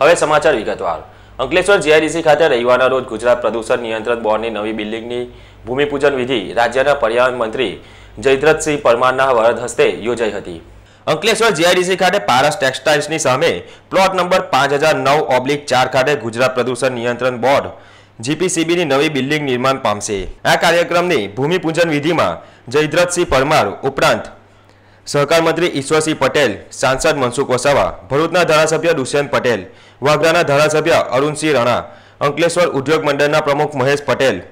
હવે સમાચાર વિગતવાર. અંકલેશ્વર જીઆઈડીસી ખાતે રવિવારના રોજ ગુજરાત પ્રદૂષણ નિયંત્રણ બોર્ડની નવી બિલ્ડિંગની ભૂમિપૂજન વિધિ રાજ્યના પર્યાવરણ મંત્રી જયદ્રથસિંહ પરમારના વરદ હસ્તે યોજાઈ હતી. અંકલેશ્વર જીઆઈડીસી ખાતે પારસ ટેક્સટાઇલ્સની સામે પ્લોટ નંબર પાંચ હજાર નવ ઓબ્લિક ચાર ખાતે ગુજરાત પ્રદૂષણ નિયંત્રણ બોર્ડ જીપીસીબીની નવી બિલ્ડિંગ નિર્માણ પામશે. આ કાર્યક્રમની ભૂમિપૂજન વિધિમાં જયદ્રથસિંહ પરમાર ઉપરાંત સહકાર મંત્રી ઈશ્વરસિંહ પટેલ, સાંસદ મનસુખ વસાવા, ભરૂચના ધારાસભ્ય દુષ્યંત પટેલ, વાગરાના ધારાસભ્ય અરુણસિંહ રણા, અંકલેશ્વર ઉદ્યોગ મંડળના પ્રમુખ મહેશ પટેલ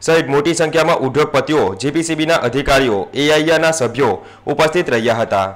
સહિત મોટી સંખ્યામાં ઉદ્યોગપતિઓ, જીપીસીબીના અધિકારીઓ એઆઈઆના સભ્યો ઉપસ્થિત રહ્યા હતા.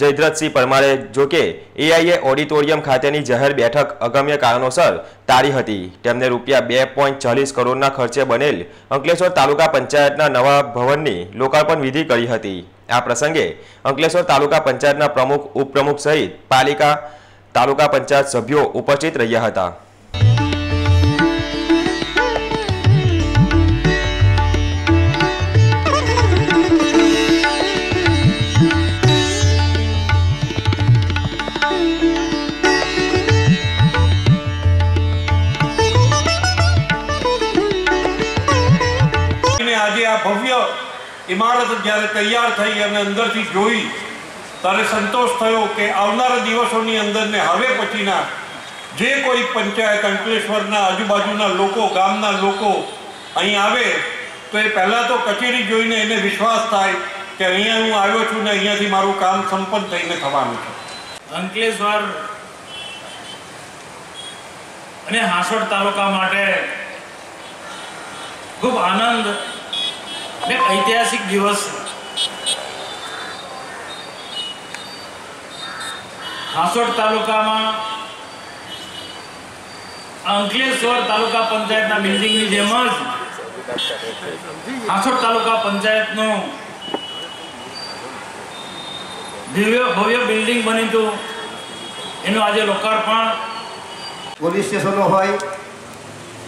જયદ્રથસિંહ પરમારે જોકે એઆઈએ ઓડિટોરિયમ ખાતેની જાહેર બેઠક અગમ્ય કારણોસર તારી હતી. તેમને રૂપિયા બે પોઈન્ટ ચાલીસ કરોડના ખર્ચે બનેલ અંકલેશ્વર તાલુકા પંચાયતના નવા ભવનની લોકાર્પણ વિધિ કરી હતી. આ પ્રસંગે અંકલેશ્વર તાલુકા પંચાયતના પ્રમુખ, ઉપપ્રમુખ સહિત પાલિકા તાલુકા પંચાયત સભ્યો ઉપસ્થિત રહ્યા હતા. આ ભવ્ય ઇમારત જ્યારે તૈયાર થઈ અને અંદરથી જોઈ, ત્યારે સંતોષ થયો કે આવનારા દિવસોની અંદર ને હવે પછીના જે કોઈ પંચાયત, અંકલેશ્વરના આજુબાજુના લોકો, ગામના લોકો અહીં આવે, તો એ પહેલાં તો કચેરી જોઈને એને વિશ્વાસ થાય કે અહીંયા હું આવ્યો છું ને અહીંયાથી મારું કામ સંપન્ન થઈને થવાનું છે. અંકલેશ્વર અને હાંસોડ તાલુકા માટે ખૂબ આનંદ અને ઐતિહાસિક દિવસ. હાંસોડ તાલુકામાં અંકલેશ્વર તાલુકા પંચાયતના બિલ્ડિંગની જેમ જ હાંસોડ તાલુકા પંચાયતનું દિવ્ય ભવ્ય બિલ્ડિંગ બની હતું એનું આજે લોકાર્પણ પોલીસ સ્ટેશનો હોય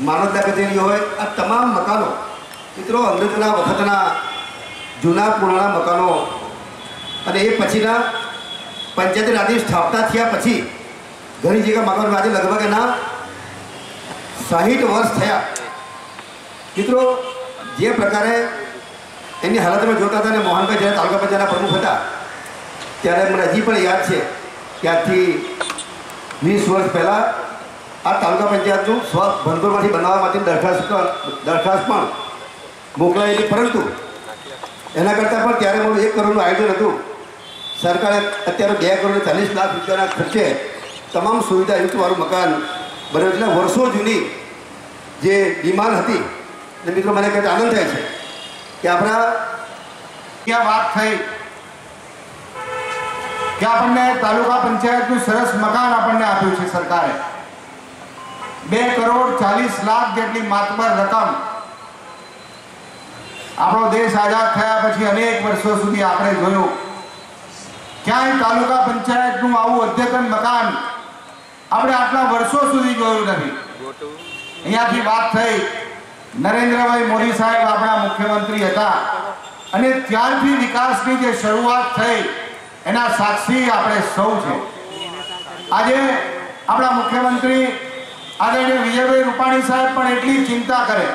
માનવતા કચેરી હોય, આ તમામ મકાનો મિત્રો, અંગ્રેજોના વખતના જૂના પુરાણા મકાનો અને એ પછીના પંચાયતી રાજની સ્થાપના થયા પછી ઘણી જગ્યા મકાનો આજે લગભગ એના સાહીઠ વર્ષ થયા. મિત્રો, જે પ્રકારે એની હાલતમાં જોતા હતા અને મોહનભાઈ જ્યારે તાલુકા પંચાયતના પ્રમુખ હતા, ત્યારે મને હજી પણ યાદ છે કે આજથી વીસ વર્ષ પહેલાં આ તાલુકા પંચાયતનું સ્વ ભંડોળમાંથી બનાવવા માટે દરખાસ્ત દરખાસ્ત પણ મોકલાયેલી પરંતુ એના કરતાં પણ ત્યારે મારું એક કરોડનું આયોજન હતું. સરકારે અત્યારે બે કરોડ ચાલીસ લાખ રૂપિયાના ખર્ચે તમામ સુવિધા યુક્તવાળું મકાન બન્યું એટલે વર્ષો જૂની જે ડિમાન્ડ હતી, અને મિત્રો મને કંઈક આનંદ થાય છે કે આપણા ક્યાં વાત થઈ? કે આપણને તાલુકા પંચાયતનું સરસ મકાન આપણને આપ્યું છે સરકારે. બે કરોડ ચાલીસ લાખ જેટલી માતબર રકમ આપણો દેશ આઝાદ થયા પછી અનેક વર્ષો સુધી આપણે જોયું. ક્યાંય તાલુકા પંચાયતનું આવું અદ્યતન મકાન આપણે આટલા વર્ષો સુધી જોયું નથી. અહીંયાથી વાત થઈ. નરેન્દ્રભાઈ મોદી સાહેબ આપણા મુખ્યમંત્રી હતા. અને ત્યારથી વિકાસની જે શરૂઆત થઈ, એના સાક્ષી આપણે સૌ છે. આજે આપણા મુખ્યમંત્રી આદરણીય વિજયભાઈ રૂપાણી સાહેબ પણ એટલી ચિંતા કરે.